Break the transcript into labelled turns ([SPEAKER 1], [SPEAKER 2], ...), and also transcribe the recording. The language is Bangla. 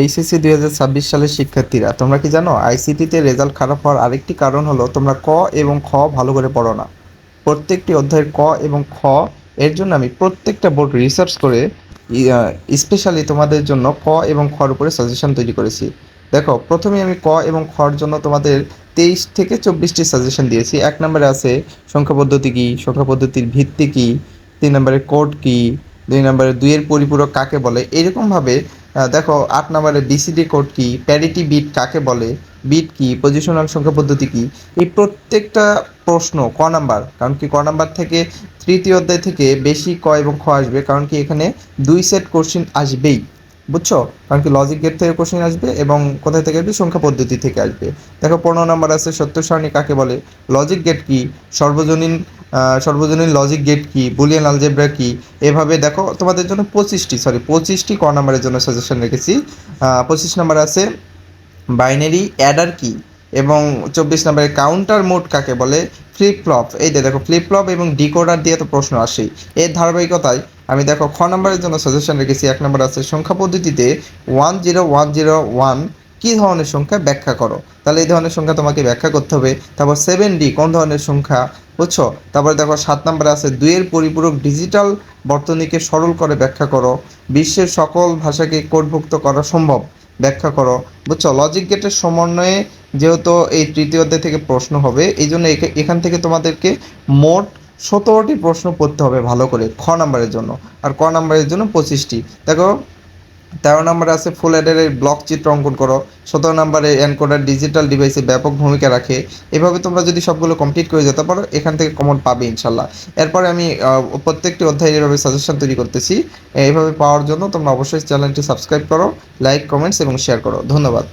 [SPEAKER 1] এইচএসসি দুই হাজার ছাব্বিশ সালের শিক্ষার্থীরা, তোমরা কি জানো, আইসিটিতে রেজাল্ট খারাপ হওয়ার আরেকটি কারণ হলো তোমরা ক এবং খ ভালো করে পড়ো না। প্রত্যেকটি অধ্যায়ের ক এবং খ, এর জন্য আমি প্রত্যেকটা বোর্ড রিসার্চ করে স্পেশালি তোমাদের জন্য ক এবং খর উপরে সাজেশন তৈরি করেছি। দেখো প্রথমে আমি ক এবং খর জন্য তোমাদের তেইশ থেকে চব্বিশটি সাজেশন দিয়েছি। এক নম্বরে আছে সংখ্যা পদ্ধতি কী, সংখ্যা পদ্ধতির ভিত্তি কী, তিন নম্বরে কোড কী, দুই নম্বরে দুইয়ের পরিপূরক কাকে বলে, এরকমভাবে দেখো, আট নম্বরে বিসিডি কোড কি? প্যারিটি বিট কাকে বলে? বিট কি? পজিশনাল সংখ্যা পদ্ধতি কি? এই প্রত্যেকটা প্রশ্ন ক নাম্বার? কারণ কি ক নাম্বার থেকে তৃতীয় অধ্যায় থেকে বেশি ক এবং খ আসবে, কারণ কি এখানে দুই সেট কোশ্চিন আসবেই। বুঝছ? কারণ কি লজিক গেট থেকে কোশ্চিন আসবে এবং কোথায় থেকে আসবে? সংখ্যা পদ্ধতি থেকে আসবে। দেখো, পনেরো নাম্বার আছে সত্য সারণী কাকে বলে? লজিক গেট কি? সর্বজনীন সর্বজনীন লজিক গেট কি বুলিয়ান আলজেব্রা কি, এভাবে দেখো তোমাদের জন্য পঁচিশটি সরি পঁচিশটি ক নাম্বারের জন্য সাজেশন রেখেছি। পঁচিশ নাম্বার আছে বাইনারি অ্যাডার কি এবং চব্বিশ নম্বরে কাউন্টার মোড কাকে বলে? ফ্লিপ ফ্লপ এই যে দেখো ফ্লিপ ফ্লপ এবং ডিকোডার দিয়ে তো প্রশ্ন আসেই এর ধারাবাহিকতায় আমি দেখো খ নম্বরের জন্য সাজেশন রেখেছি, এক নম্বর আছে সংখ্যা পদ্ধতিতে one zero one zero one কী ধরনের সংখ্যা ব্যাখ্যা করো? তাহলে এই ধরনের সংখ্যা তোমাকে ব্যাখ্যা করতে হবে। তারপর সেভেন ডি কোন ধরনের সংখ্যা? বুঝছ? তারপরে দেখো সাত নম্বরে আছে, দুইয়ের পরিপূরক ডিজিটাল বর্তনীকে সরল করে ব্যাখ্যা করো। বিশ্বের সকল ভাষাকে কোডভুক্ত করা সম্ভব, ব্যাখ্যা করো। বুঝছ? লজিক গেটের সমন্বয়ে যেহেতু এই তৃতীয় অধ্যায় থেকে প্রশ্ন হবে এই জন্য এখা- এখান থেকে তোমাদেরকে মোট সতেরোটি প্রশ্ন পড়তে হবে ভালো করে, খ নাম্বারের জন্য। আর ক নাম্বারের জন্য পঁচিশটি। দেখো তেরো নম্বরে আছে ফুল অ্যাডারের ব্লক চিত্র অঙ্কন করো। সতেরো নম্বরে এনকোডার ডিজিটাল ডিভাইসে ব্যাপক ভূমিকা রাখে। এভাবে তোমরা যদি সবগুলো কমপ্লিট করে যেতে পারো, এখান থেকে কমন পাবে ইনশাল্লাহ। এরপরে আমি প্রত্যেকটি অধ্যায় এভাবে সাজেশন তৈরি করতেছি। এইভাবে পাওয়ার জন্য তোমরা অবশ্যই চ্যানেলটি সাবস্ক্রাইব করো লাইক কমেন্টস এবং শেয়ার করো। ধন্যবাদ।